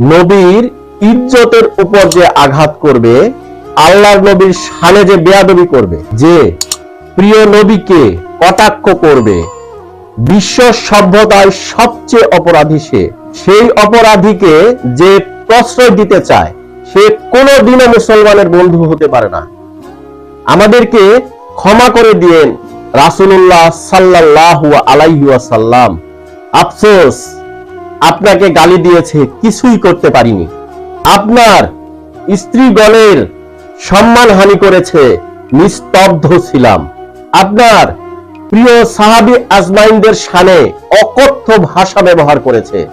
নবীর ইজ্জতের উপর যে আঘাত করবে, আল্লাহর নবীর সানে যে বেয়াদবি করবে, যে প্রিয় নবীকে কটাক্ষ করবে, বিশ্ব সভ্যতায় সবচেয়ে অপরাধী সে। সেই অপরাধীকে যে প্রশ্রয় দিতে চায়, সে কোনোদিনও মুসলমানের বন্ধু হতে পারে না। আমাদেরকে ক্ষমা করে দিয়েন রাসূলুল্লাহ সাল্লাল্লাহু আলাইহি ওয়াসাল্লাম। আফসোস। আপনাকে গালি দিয়েছে, কিছুই করতে পারিনি। আপনার স্ত্রী স্ত্রীগণের সম্মানহানি করেছে, নিস্তব্ধ ছিলাম। আপনার প্রিয় সাহাবি আজমাইনদের সানে অকথ্য ভাষা ব্যবহার করেছে।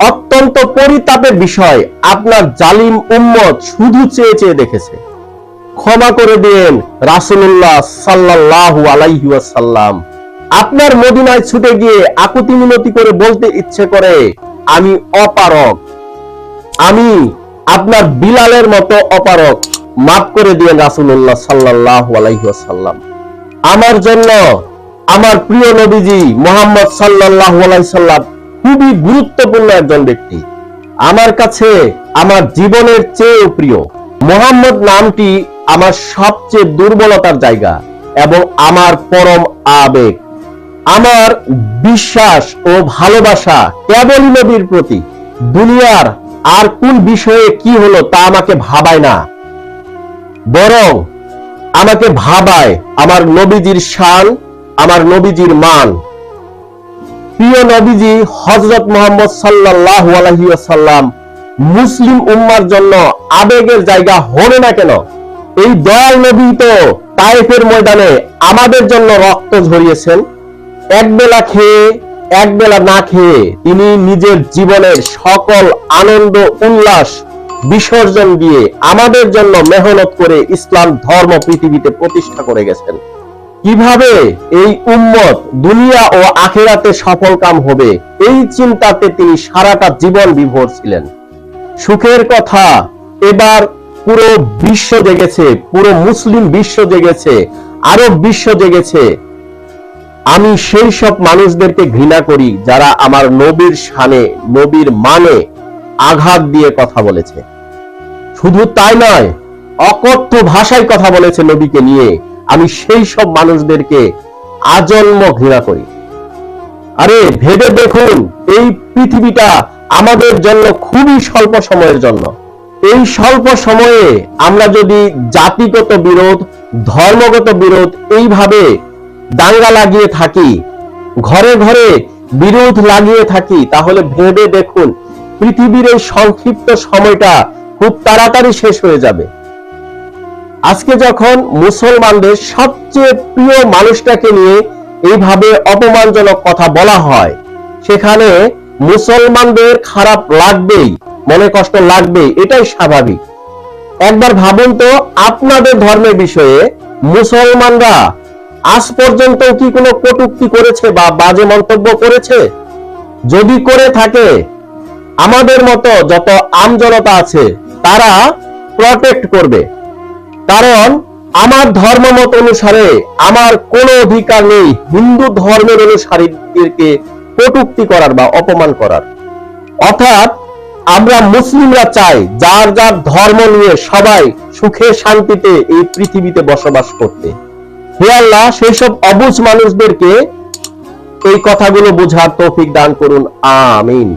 অত্যন্ত পরিতাপের বিষয় আপনার জালিম উম্মত শুধু চেয়ে চেয়ে দেখেছে। ক্ষমা করে দিন রাসুল্লাহ সাল্লাল্লাহু আলাইহি ওয়াসাল্লাম। আপনার মদিনায় ছুটে গিয়ে আকুতি মিনতি করে বলতে ইচ্ছে করে, আমি অপারক আমি আপনার বিলালের মতো অপারক মাফ করে দিয়েন রাসূলুল্লাহ সাল্লাল্লাহু আলাইহি ওয়াসাল্লাম। আমার জন্য আমার প্রিয় নবীজি মোহাম্মদ সাল্লাল্লাহু আলাইহি সাল্লাম খুবই গুরুত্বপূর্ণ একজন ব্যক্তি। আমার কাছে আমার জীবনের চেয়েও প্রিয়। মোহাম্মদ নামটি আমার সবচেয়ে দুর্বলতার জায়গা এবং আমার পরম আবেগ। আমার বিশ্বাস ও ভালোবাসা কেবলই নবীর প্রতি। দুনিয়ার আর কোন বিষয়ে কি হলো তা আমাকে ভাবায় না। বরং আমাকে ভাবায় আমার নবীজির শান, আমার নবীজির মান। প্রিয় নবীজি হজরত মোহাম্মদ সাল্লাহ আলহিসাল্লাম মুসলিম উম্মার জন্য আবেগের জায়গা হলো না কেন? এই দয়াল নবী তো তাইফের ময়দানে আমাদের জন্য রক্ত ঝরিয়েছেন। এক বেলা খেয়ে এক বেলা না খেয়ে তিনি নিজের জীবনের সকল আনন্দ, উল্লাস, বিসর্জন দিয়ে আমাদের জন্য মেহনত করে ইসলাম ধর্ম পৃথিবীতে প্রতিষ্ঠা করে গেছেন। কীভাবে এই উম্মত দুনিয়া ও আখেরাতে সফল কাম হবে, এই চিন্তাতে তিনি সারাটা জীবন বিভোর ছিলেন। সুখের কথা, এবার পুরো বিশ্ব জেগেছে, পুরো মুসলিম বিশ্ব জেগেছে, আরব বিশ্ব জেগেছে আমি সেই সব মানুষদেরকে ঘৃণা করি যারা আমার নবীর শানে, নবীর মানে আঘাত দিয়ে কথা বলেছে। শুধু তাই নয়, অকথ্য ভাষায় কথা বলেছে নবীকে নিয়ে। আমি সেই সব মানুষদেরকে আজন্ম ঘৃণা করি। আরে, ভেবে দেখুন, এই পৃথিবীটা আমাদের জন্য খুবই স্বল্প সময়ের জন্য। এই স্বল্প সময়ে আমরা যদি জাতিগত বিরোধ, ধর্মগত বিরোধ এইভাবে দাঙ্গা লাগিয়ে থাকি, ঘরে ঘরে বিরোধ লাগিয়ে থাকি, তাহলে ভেবে দেখুন, পৃথিবীর এই সংক্ষিপ্ত সময়টা খুব তাড়াতাড়ি শেষ হয়ে যাবে। আজকে যখন মুসলমানদের সবচেয়ে প্রিয় মানুষটাকে নিয়ে এইভাবে অপমানজনক কথা বলা হয়, সেখানে মুসলমানদের খারাপ লাগবেই, মনে কষ্ট লাগবে এটাই স্বাভাবিক। একবার ভাবুন তো, আপনাদের ধর্মের বিষয়ে মুসলমানরা আজ পর্যন্ত কি কোনো কটুক্তি করেছে বা বাজে মন্তব্য করেছে? যদি করে থাকে, আমাদের মতো যত আমজনতা আছে, তারা প্রটেক্ট করবে। কারণ আমার ধর্ম মত অনুসারে আমার কোনো অধিকার নেই হিন্দু ধর্মের অনুসারীদেরকে কটুক্তি করার বা অপমান করার। অর্থাৎ আমরা মুসলিমরা চাই যার যার ধর্ম নিয়ে সবাই সুখে শান্তিতে এই পৃথিবীতে বসবাস করতে। হে আল্লাহ সেই সব অবুঝ মানুষদেরকে এই কথাগুলো বোঝার তৌফিক দান করুন। আমিন।